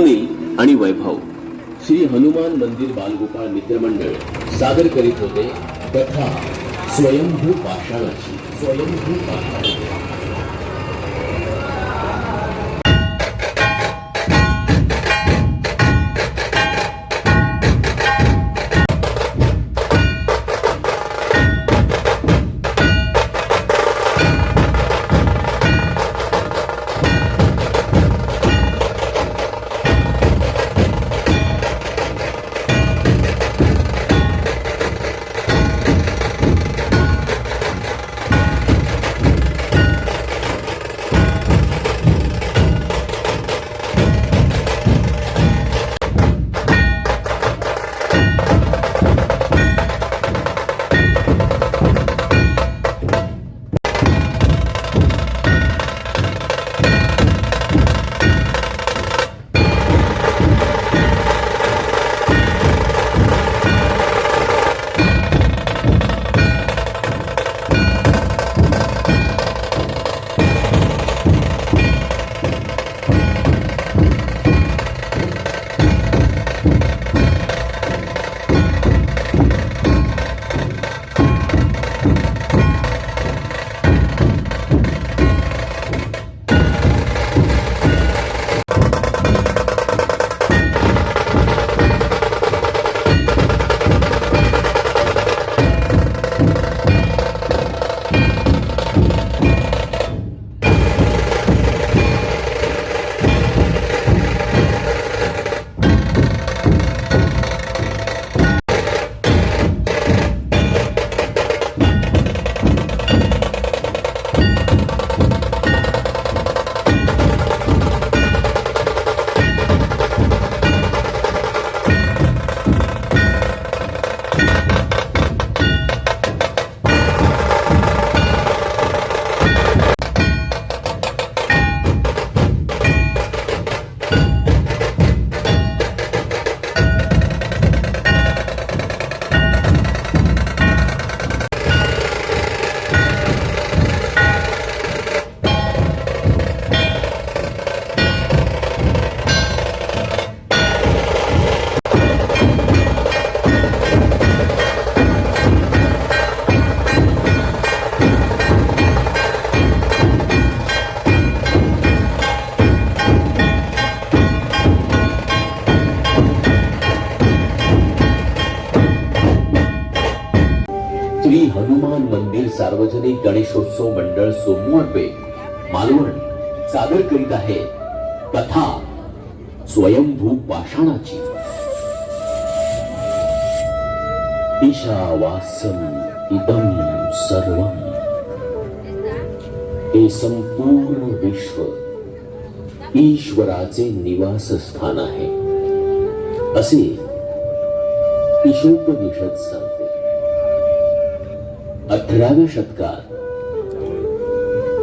स्वप्नील आणि वैभव. श्री हनुमान मंदिर बालगोपाळ मित्रमंडळ सादर करीत होते कथा स्वयंभू पाषाणाची. स्वयंभू पाषाणाची हनुमान मंदिर सार्वजनिक गणेशोत्सव मंडळ सोमवारपे मालवण सादर करीत आहे. कथा स्वयंभू पाषाणाची. ईशावासम इदम सर्वम हे संपूर्ण विश्व ईश्वराचे निवासस्थान आहे. असे ईशोपनिषद सांग अठराव्या शतकात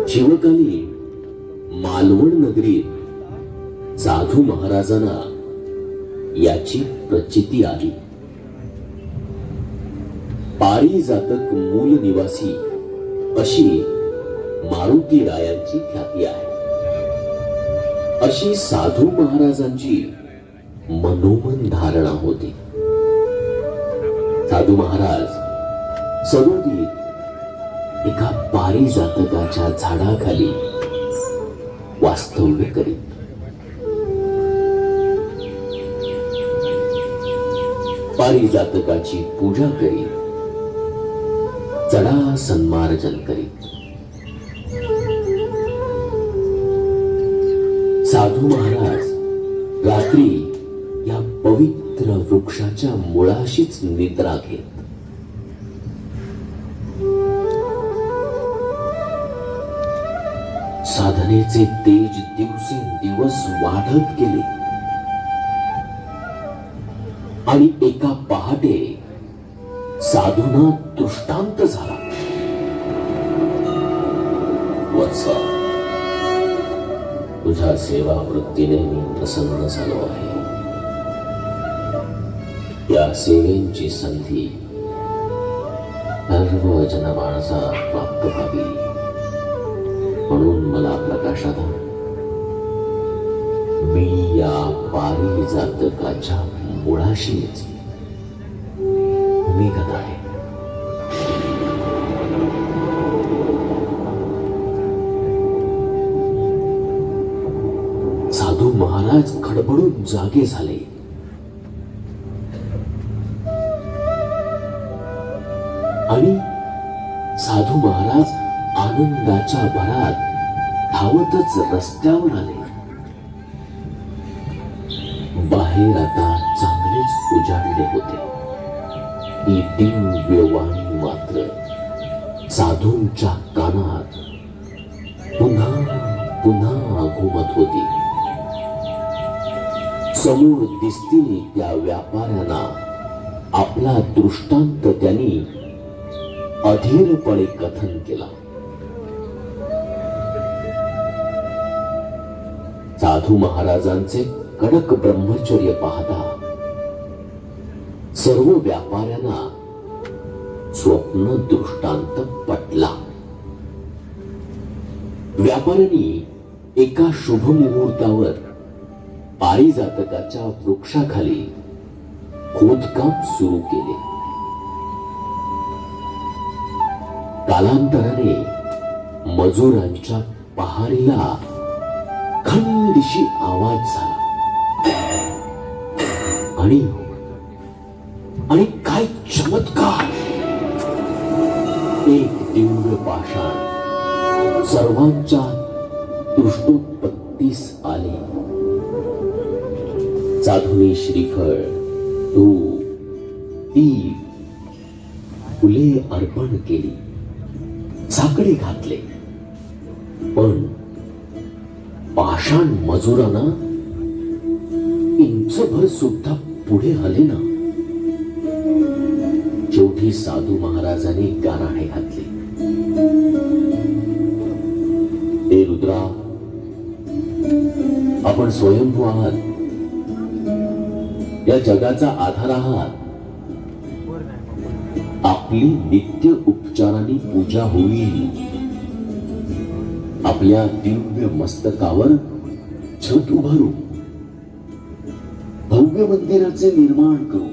शिवकाली मालवण नगरीत साधू महाराजांना याची प्रचिती आली. पारिजातक मूल निवासी अशी मारुती रायांची ख्याती आहे. अशी साधू महाराजांची मनोमन धारणा होती. साधू महाराज सरोदीत एका पारिजातकाच्या झाडाखाली वास्तव्य करीत. पारिजातकाची पूजा करीत चढा सन्मार्जन करीत. साधू महाराज रात्री या पवित्र वृक्षाच्या मुळाशीच निद्रा घेत. साधनेचे तेज दिवसेंदिवस वाढत गेले. आणि एका पहाटे साधूना दृष्टांत झाला. तुझ्या सेवा वृत्तीने मी प्रसन्न झालो आहे. या सेवेंची संधी सर्व जनमानसा प्राप्त व्हावी. मला मी या पारिजातकाच्या मुळाशीच निघत आहे. साधू महाराज खडबडून जागे झाले. आणि साधू महाराज आनंदाच्या भरात धावतच रस्त्यावर आले. बाहेर आता चांगलेच उजाडले होते. ही दिव्य वाणी मात्र साधूंच्या कानात पुन्हा पुन्हा घुमत होती. समोर दिसतील त्या व्यापाऱ्यांना आपला दृष्टांत त्यांनी अधीरपणे कथन केला. साधू महाराजांचे कडक ब्रह्मचर्य पाहता सर्व व्यापाऱ्यांना स्वप्न दृष्टांत पटला. व्यापाऱ्यांनी एका शुभ मुहूर्तावर पारिजातकाच्या वृक्षाखाली खोदकाम सुरू केले. कालांतराने मजुरांच्या पहारीला खंडशी आवाज झाला. आणि आणि काय चमत्कार! एक दिव्य पाषाण सर्वांच्या दृष्टोत्पत्तीस आले. साधुनी श्रीफळ तूप दीप फुले अर्पण केली. साकडे घातले. पण पाषाण मजुरांना इंचभर सुद्धा पुढे हले ना. शेवटी साधू महाराजांनी गाराणे घातले. हे रुद्रा आपण स्वयंभू आहात. या जगाचा आधार आहात. आपली नित्य उपचाराने पूजा होईल. आपल्या दिव्य मस्तकावर छत उभारू भव्य मंदिराचे निर्माण करू.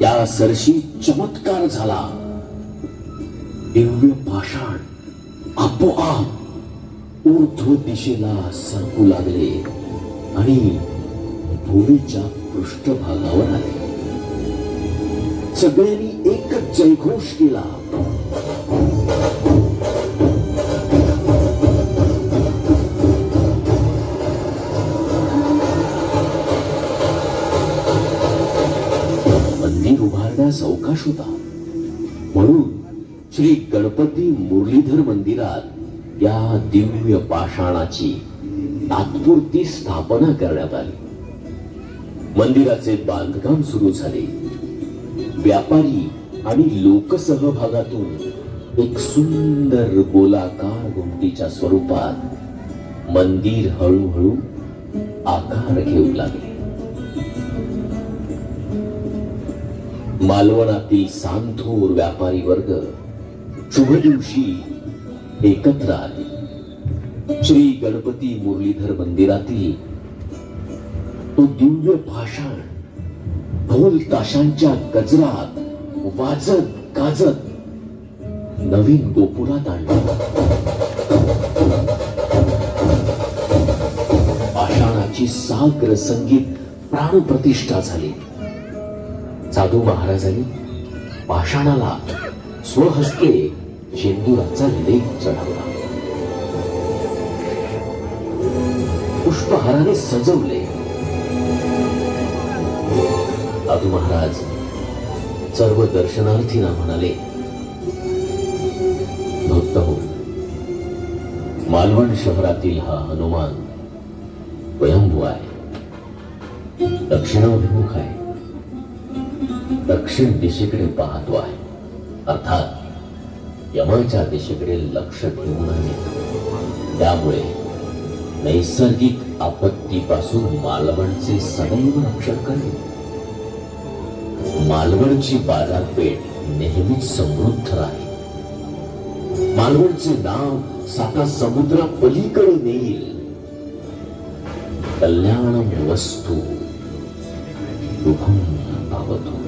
त्या सरशी चमत्कार झाला. दिव्य पाषाण आपोआप ऊर्ध्व दिशेला सरकू लागले आणि भूमीच्या पृष्ठभागावर आले. सगळ्यांनी एकच जयघोष केला. उभारण्यास अवकाश होता म्हणून श्री गणपती मुरलीधर मंदिरात या दिव्य पाषाणाची तात्पुरती स्थापना करण्यात आली. मंदिराचे बांधकाम सुरू झाले. व्यापारी आणि लोकसहभागातून एक सुंदर गोलाकार गुमटीच्या स्वरूपात मंदिर हळूहळू आकार घेऊ लागले. मालवणातील सांथोर व्यापारी वर्ग शुभ दिवशी एकत्र आले. श्री गणपती मुरलीधर मंदिरातील तो दिव्य भाषण ढोल ताशांच्या गजरात वाजत गाजत नवीन गोपुरात आणला. पाषाणाची साग्र संगीत प्राणप्रतिष्ठा झाली. जादू महाराजांनी पाषाणाला स्वहस्ते शेंदुराचा लेख चढवला. पुष्पहाराने सजवले. साधू महाराज सर्व दर्शनार्थींना म्हणाले भक्त हो मालवण शहरातील हा हनुमान स्वयंभू आहे. दक्षिणाभिमुख आहे. दक्षिण दिशेकडे पाहतो आहे. अर्थात यमाच्या दिशेकडे लक्ष ठेवून आहे. त्यामुळे नैसर्गिक आपत्तीपासून मालवणचे सदैव रक्षण करेल. मालवणची बाजारपेठ नेहमीच समृद्ध राहील. मालवणचे नाव साता समुद्रा पलीकडे नेईल. कल्याण वस्तू दुखून पावतो.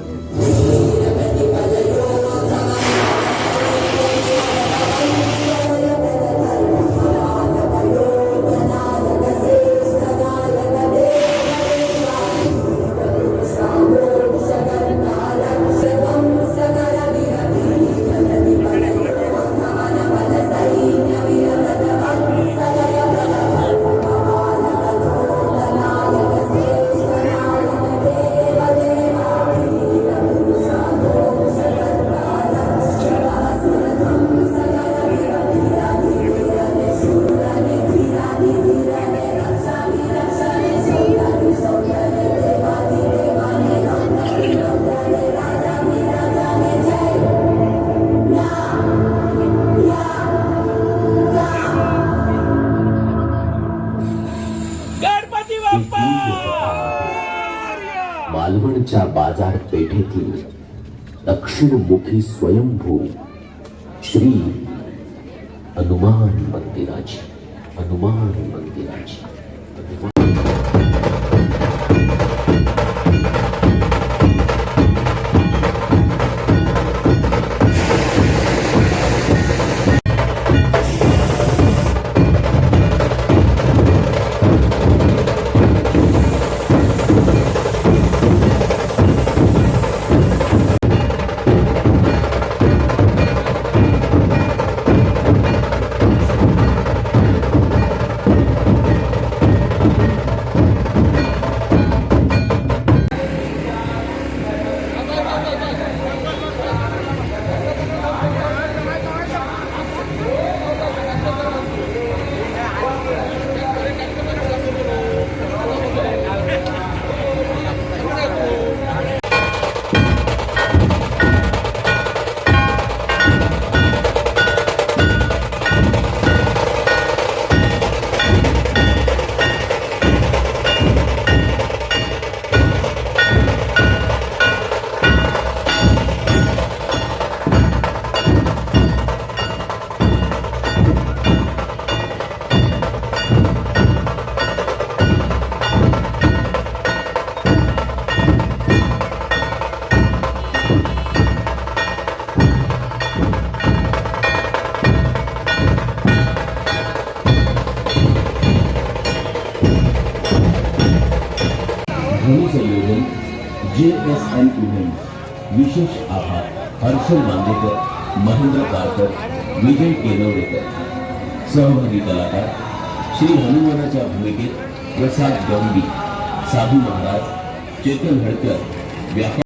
मालवणच्या बाजारपेठेतील दक्षिणमुखी स्वयंभू श्री हनुमान मंदिराची हनुमान मंदिराची. जे एस एन इव्हेंट विशेष आभार. हर्षल बांदेकर महेंद्र पारकर विजय केनवडेकर सहभागी कलाकार श्री हनुमानाच्या भूमिकेत प्रसाद गवंडी साधू महाराज चेतन हडकर व्यापार